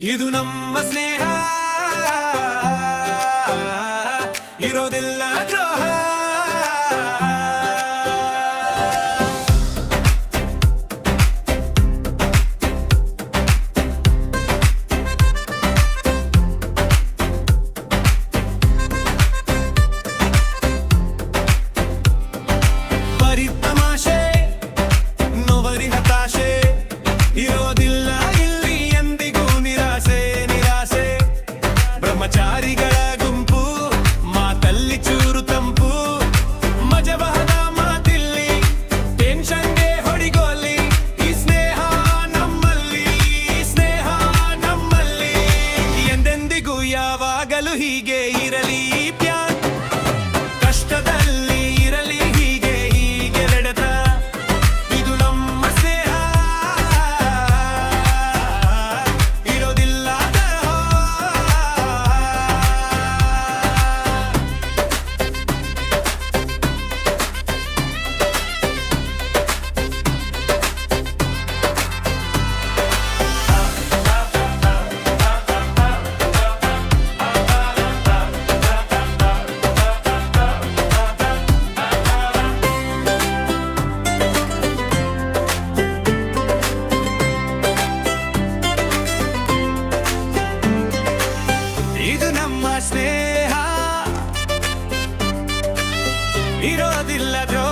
ಇದು ನಮ್ಮ ಸ್ನೇಹ. ಇರೋದಿಲ್ಲ ದ್ರೋಹ. ಇರೋದಿಲ್ಲ ದ್ರೋ